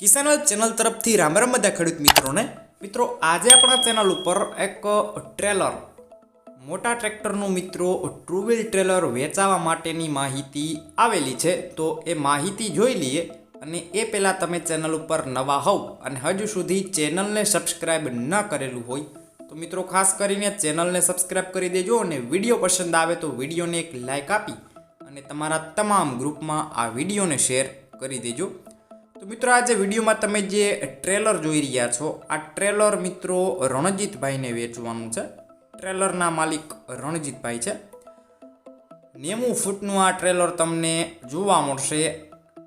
કિસાન channel તરફથી રામ રામ બધા ખેડૂત મિત્રોને. મિત્રો, આજે આપણા ચેનલ ઉપર એક ટ્રેલર. મોટા ટ્રેક્ટરનું મિત્રો ટુ વ્હીલ ટ્રેલર વેચાવા માટેની માહિતી આવેલી છે. તો એ માહિતી જોઈ લઈએ અને એ પહેલાં તમે ચેનલ ઉપર નવા હોવ અને હજુ સુધી ચેનલને સબસ્ક્રાઈબ ન કરેલું હોય, તો મિત્રો, ખાસ કરીને ચેનલને સબસ્ક્રાઈબ કરી દેજો અને વીડિયો પસંદ આવે તો વિડીયોને એક લાઇક આપી અને તમારા તમામ ગ્રુપમાં આ વિડીયોને શેર કરી દેજો. તો મિત્રો આજે વિડીયોમાં તમે જે ટ્રેલર જોઈ રહ્યા છો, આ ટ્રેલર મિત્રો રણજીતભાઈને વેચવાનું છે. ટ્રેલરના માલિક રણજીતભાઈ છે. નેવું ફૂટનું આ ટ્રેલર તમને જોવા મળશે.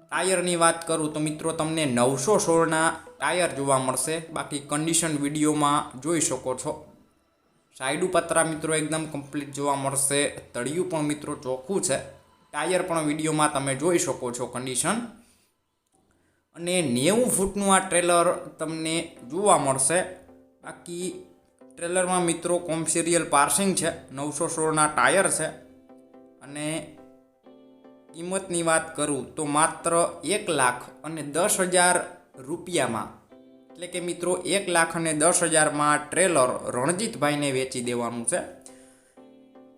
ટાયરની વાત કરું તો મિત્રો તમને નવસો સોળના ટાયર જોવા મળશે. બાકી કન્ડિશન વિડીયોમાં જોઈ શકો છો. સાઈડુ પતરા મિત્રો એકદમ કમ્પ્લીટ જોવા મળશે. તળિયું પણ મિત્રો ચોખ્ખું છે. ટાયર પણ વિડીયોમાં તમે જોઈ શકો છો કન્ડિશન અને નેવું ફૂટનું આ ટ્રેલર તમને જોવા મળશે. બાકી ટ્રેલરમાં મિત્રો કોમસિરિયલ પાર્સિંગ છે, નવસો સોળના ટાયર છે. અને કિંમતની વાત કરું તો માત્ર એક લાખ અને દસ હજાર રૂપિયામાં. એટલે કે મિત્રો એક લાખ અને દસ હજારમાં ટ્રેલર રણજીતભાઈને વેચી દેવાનું છે.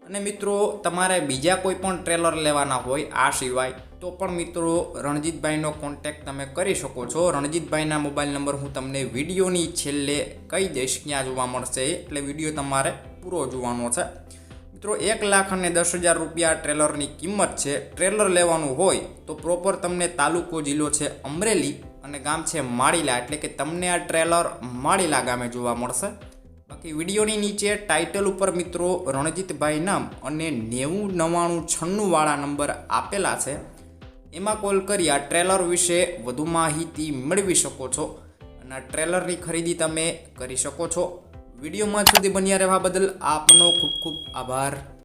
અને મિત્રો તમારે બીજા કોઈ પણ ટ્રેલર લેવાના હોય આ સિવાય તો પણ મિત્રો, રણજીતભાઈનો કોન્ટેક્ટ તમે કરી શકો છો. રણજીતભાઈના મોબાઈલ નંબર હું તમને વિડીયોની છેલ્લે કહી દઈશ ક્યાં જોવા મળશે. એટલે વીડિયો તમારે પૂરો જોવાનો છે. મિત્રો, એક લાખ અને દસ હજાર રૂપિયા ટ્રેલરની કિંમત છે. ટ્રેલર લેવાનું હોય તો પ્રોપર તમને તાલુકો જિલ્લો છે અમરેલી અને ગામ છે માળીલા. એટલે કે તમને આ ટ્રેલર માળીલા ગામે જોવા મળશે. બાકી વિડીયોની નીચે ટાઇટલ ઉપર મિત્રો રણજીતભાઈ નામ અને નેવું નવ્વાણું છન્નુંવાળા નંબર આપેલા છે. એમાં કોલ કરી આ ટ્રેલર વિશે વધુ માહિતી મેળવી શકો છો અને આ ટ્રેલરની ખરીદી તમે કરી શકો છો. વિડીયોમાં સુધી બન્યા રહેવા બદલ આપનો ખૂબ ખૂબ આભાર.